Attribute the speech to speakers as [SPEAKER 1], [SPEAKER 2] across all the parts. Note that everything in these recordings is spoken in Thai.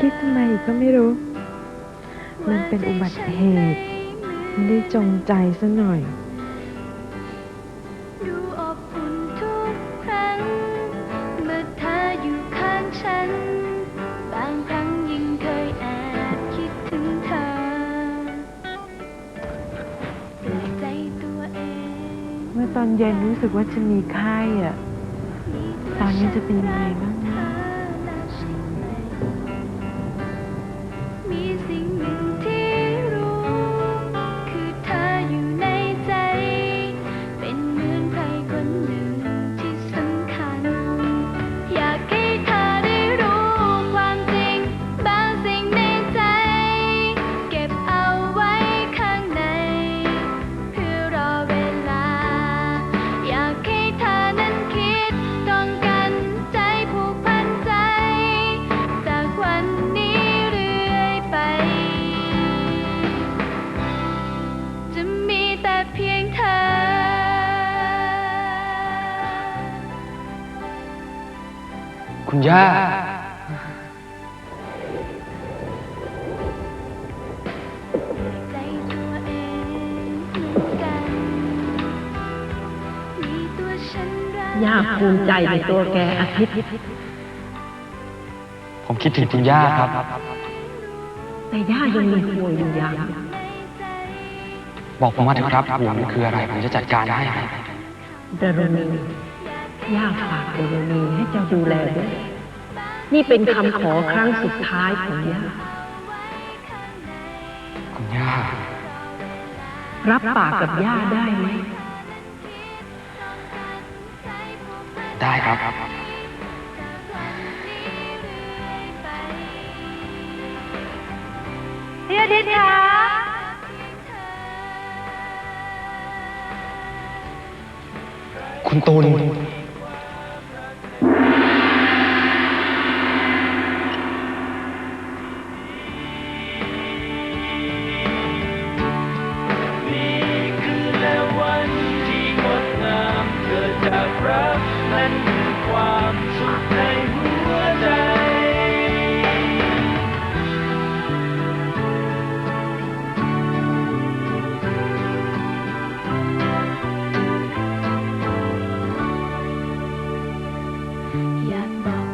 [SPEAKER 1] คิดทำไมก็ไม่รู้ มันเป็นอุบัติเหตุไม่ได้จงใจซะหน่อย
[SPEAKER 2] ดูอบอุ่นทุกครั้ง เมื่อเธออยู่ข้างฉัน บางครั้งยิ่งเคยแอบคิดถึงเธอเตือนใจตัวเอง
[SPEAKER 1] เมื่อตอนเย็นรู้สึกว่าจะมีไข้อะตอนนี้จะเป็นยังไงบ้าง
[SPEAKER 2] คุ
[SPEAKER 3] ณย่า
[SPEAKER 2] ใจตัวเองเหมือนกัน มีตัวฉันรัก
[SPEAKER 4] ย่าภูมิใจในตัวแกอาทิตย์
[SPEAKER 3] ผมคิดถึงคุณย่าครับ
[SPEAKER 4] แต่ย่ายังมีห่วงอยู่อย่าง
[SPEAKER 3] บอกผมมาเถอะครับห่วงมันคืออะไรผมจะจัดการให้ครับ
[SPEAKER 4] ดารณี ย่าฝากดารณีให้เจ้าดูแลด้วยนี่เป็นคำขอครั้งสุดท้ายของย่า
[SPEAKER 3] คุณย่า
[SPEAKER 4] รับปากกับย่าได้ไหม
[SPEAKER 3] ได้ครับ
[SPEAKER 2] พี่อาทิตย์คะ
[SPEAKER 3] คุณตูน
[SPEAKER 5] นี่ อ
[SPEAKER 2] ยากบอก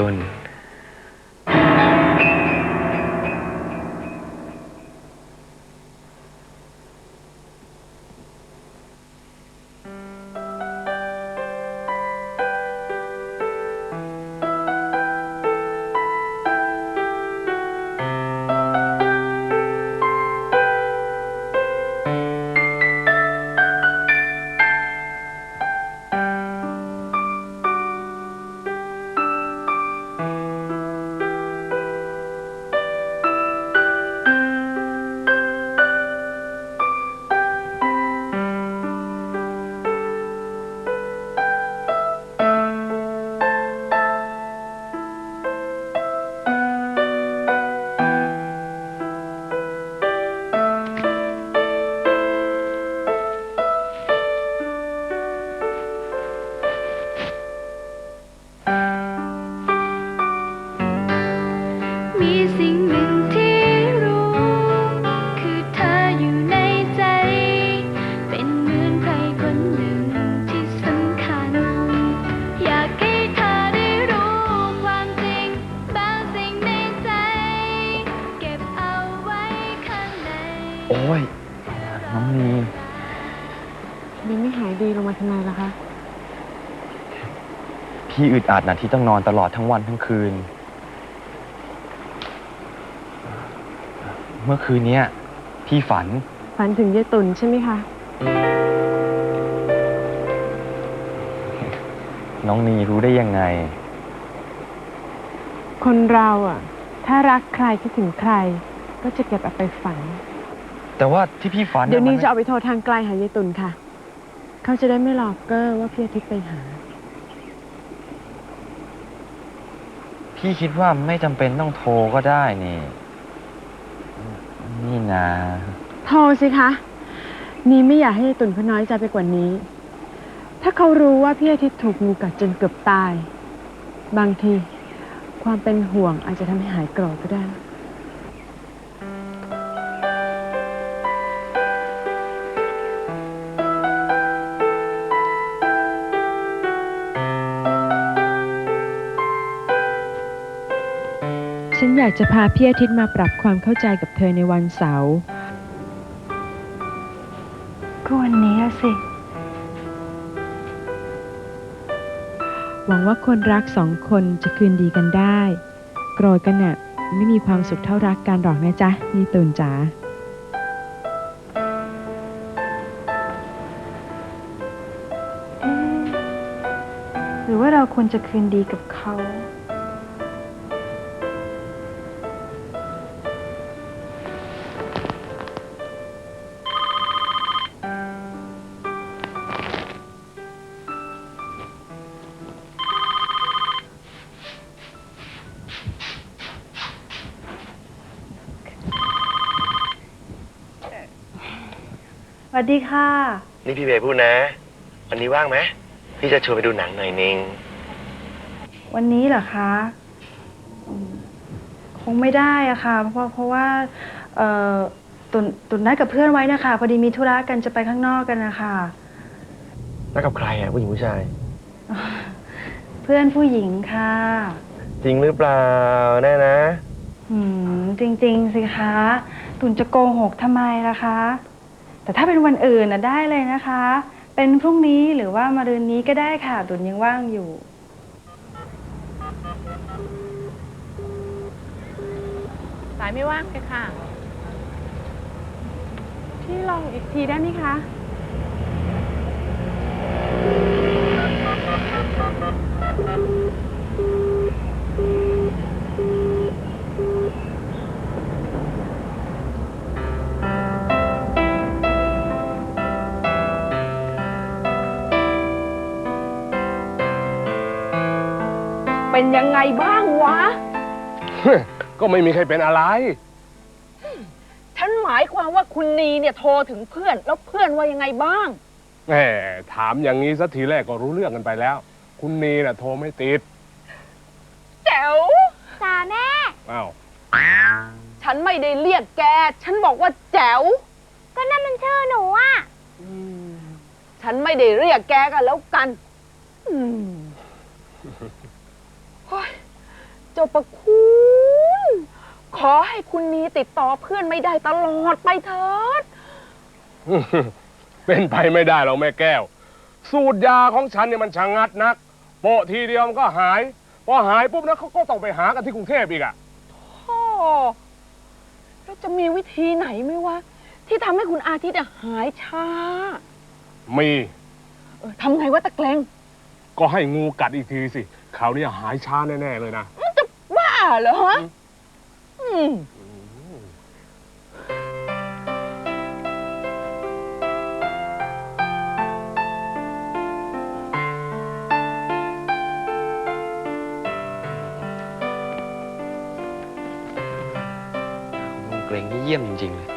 [SPEAKER 2] ต้น ยังไม่หายดีลงมาทำไมล่ะคะ พี่อึดอัด
[SPEAKER 3] นะที่ต้องนอนตลอดทั้งวันทั้งคืน เมื่อคืนนี้พี่ฝัน
[SPEAKER 1] ฝันถึงยายตุ่นใช่ไหมคะ
[SPEAKER 3] น้องนีรู้ได้ยังไง
[SPEAKER 1] คนเราอะ ถ้ารักใครคิดถึงใคร ก็จะเก็บเอาไปฝัน
[SPEAKER 3] แต่ว่าที่พี่ฝัน
[SPEAKER 1] เดี๋ยวนี้จะเอาไปโทรทางไกลหายายตุ่นค่ะ เขาจะได้ไม่หลอกเกอร์ว่าพี่อาทิตย์ไปหา
[SPEAKER 3] พี่คิดว่าไม่จำเป็นต้องโทรก็ได้นี่ นี่นะ
[SPEAKER 1] โทรสิคะ นี่ไม่อยากให้ยายตุ่นเขาน้อยใจไปกว่านี้ ถ้าเขารู้ว่าพี่อาทิตย์ถูกงูกัดจนเกือบตาย บางทีความเป็นห่วงอาจจะทำให้หายโกรธก็ได้ อยากจะพาพี่อาทิตย์มาปรับความเข้าใจกับเธอในวันเสาร์
[SPEAKER 6] ก็วันนี้อะสิ
[SPEAKER 1] หวังว่าคนรักสองคนจะคืนดีกันได้ โกรธกันน่ะไม่มีความสุขเท่ารักกันหรอกนะจ๊ะนี่ตุนจ๋า
[SPEAKER 6] เอ๊ะหรือว่าเราควรจะคืนดีกับเขา สวัสดีค่ะ
[SPEAKER 7] นี่พี่เบย์พูดนะ วันนี้ว่างไหมพี่จะชวนไปดูหนังหน่อยนึง
[SPEAKER 6] วันนี้เหรอคะอืมคงไม่ได้อะค่ะ เพราะเพราะว่าเอ่อตุนตุนนัดกับเพื่อนไว้นะคะ พอดีมีธุระกันจะไปข้างนอกกันนะคะ
[SPEAKER 7] นักกับใครอะผู้หญิงผู้ชาย
[SPEAKER 6] เพื่อนผู้หญิงค่ะ
[SPEAKER 7] จริงหรือเปล่าแน่นะ
[SPEAKER 6] อืมจริง ๆ สิคะ ตุนจะโกหกทำไมล่ะคะ แต่ถ้าเป็นวันอื่นน่ะได้เลยนะคะ เป็นพรุ่งนี้หรือว่ามารืนนี้ก็ได้ค่ะตุนยังว่างอยู่
[SPEAKER 1] สายไม่ว่างเลยค่ะ พี่ลองอีกทีได้ไหมคะ
[SPEAKER 4] เป็นยังไงบ้างวะ
[SPEAKER 8] ก็ไม่มีใครเป็นอะไร
[SPEAKER 4] ฉันหมายความว่าคุณนีเนี่ยโทรถึงเพื่อน แล้วเพื่อนว่ายังไงบ้าง
[SPEAKER 8] แหมถามอย่างนี้สักทีแรกก็รู้เรื่องกันไปแล้ว คุณนีน่ะโทรไม่ติด
[SPEAKER 4] แจ๋ว
[SPEAKER 6] จ้าแม่
[SPEAKER 8] อ้าว
[SPEAKER 4] ฉันไม่ได้เรียกแก ฉันบอกว่าแจ๋ว
[SPEAKER 6] ก็นั่นมันชื่อหนูอะ
[SPEAKER 4] ฉันไม่ได้เรียกแกกันแล้วกัน อืมโอ้ยเจ้าประคุณ ขอให้คุณนีติดต่อเพื่อนไม่ได้ตลอดไปเถิด
[SPEAKER 8] เป็นไปไม่ได้หรอกแม่แก้ว สูตรยาของฉันเนี่ยมันชะงัดนักโปะทีเดียวมันก็หาย พอหายปุ๊บนะเขาก็ต้องไปหากันที่กรุงเทพอีกอะ
[SPEAKER 4] พ่อแล้วจะมีวิธีไหนไหมวะ ที่ทำให้คุณอาทิตย์อะหายช้า
[SPEAKER 8] มี
[SPEAKER 4] เออทำไงวะตะเกรง
[SPEAKER 8] ก็ให้งูกัดอีกทีสิคราวนี้หายช้าแน่ๆเลยนะ
[SPEAKER 4] มันจะบ้า เหรอฮะอืม
[SPEAKER 3] คุณเกรงนี่เยี่ยมจริงๆเลย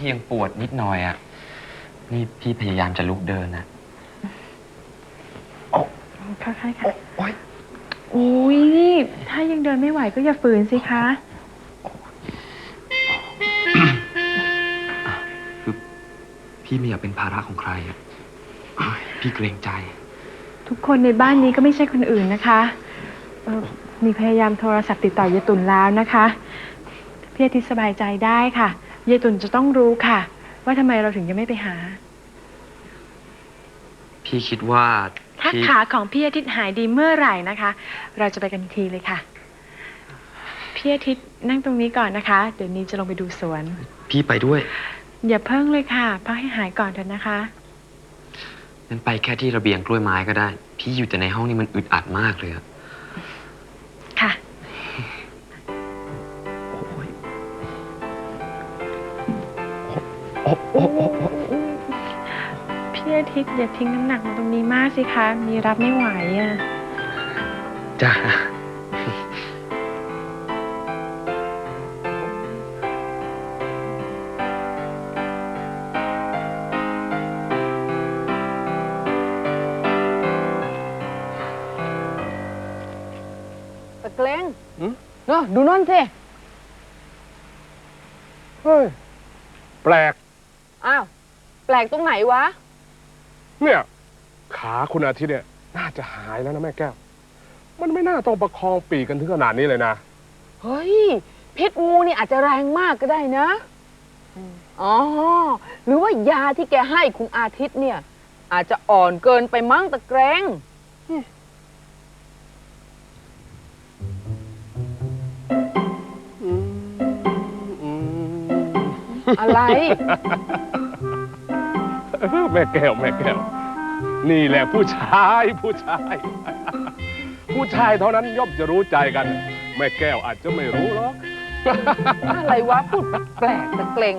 [SPEAKER 3] พี่ยังปวดนิดหน่อยอะนี่พี่พยายามจะลุกเดินนะ
[SPEAKER 1] ค่ะค่ะค่ะ
[SPEAKER 3] โอ๊ย
[SPEAKER 1] โอ้ยนี่ถ้ายังเดินไม่ไหวก็อย่าฝืนสิคะ
[SPEAKER 3] คือพี่ไม่อยากเป็นภาระของใครอะพี่เกรงใจ
[SPEAKER 1] ทุกคนในบ้านนี้ก็ไม่ใช่คนอื่นนะคะเออมีพยายามโทรศัพท์ติดต่อยายตุนแล้วนะคะพ
[SPEAKER 9] พี่อาทิตย์สบายใจได้ค่ะ ยายตุ่นจะต้องรู้ค่ะ ว่าทำไมเราถึงยังไม่ไปหา
[SPEAKER 3] พี่คิดว่า
[SPEAKER 9] ถ้า
[SPEAKER 3] พี่
[SPEAKER 9] ขาของพี่อาทิตย์หายดีเมื่อไหร่นะคะ เราจะไปกันทีเลยค่ะ พี่อาทิตย์นั่งตรงนี้ก่อนนะคะ เดี๋ยวนี้จะลงไปดูสวน
[SPEAKER 3] พี่ไปด้วย
[SPEAKER 9] อย่าเพิ่งเลยค่ะพักให้หายก่อนเถอะนะคะ
[SPEAKER 3] งั้นไปแค่ที่ระเบียงกล้วยไม้ก็ได้ พี่อยู่แต่ในห้องนี้มันอึดอัดมากเลยอะ
[SPEAKER 9] ค่ะ พี่อาทิตย์อย่าทิ้งน้ำหนักมาตรงนี้มากสิคะ มีรับไม่ไหวอะ
[SPEAKER 3] จ้า
[SPEAKER 4] ตะเกลง
[SPEAKER 8] หืม
[SPEAKER 4] เนาะดูนั่นสิ
[SPEAKER 8] เฮ้ย แปลก
[SPEAKER 4] อ้าว แปลกตรงไหนวะ
[SPEAKER 8] เนี่ย ขาคุณอาทิตย์เนี่ย น่าจะหายแล้วนะแม่แก้ว มันไม่น่าต้องประคองปีกกันถึงขนาดนี้เลยนะ
[SPEAKER 4] เฮ้ย พิษงูนี่อาจจะแรงมากก็ได้นะ อ๋อ หรือว่ายาที่แกให้คุณอาทิตย์เนี่ย อาจจะอ่อนเกินไปมั้งตะแกรง อะไร
[SPEAKER 8] เออ แม่แก้วแม่แก้ว นี่แหละผู้ชายผู้ชาย ผู้ชายเท่านั้นย่อมจะรู้ใจกัน แม่แก้วอาจจะไม่รู้หรอก
[SPEAKER 4] อะไรวะพูดแปลกตะเกรง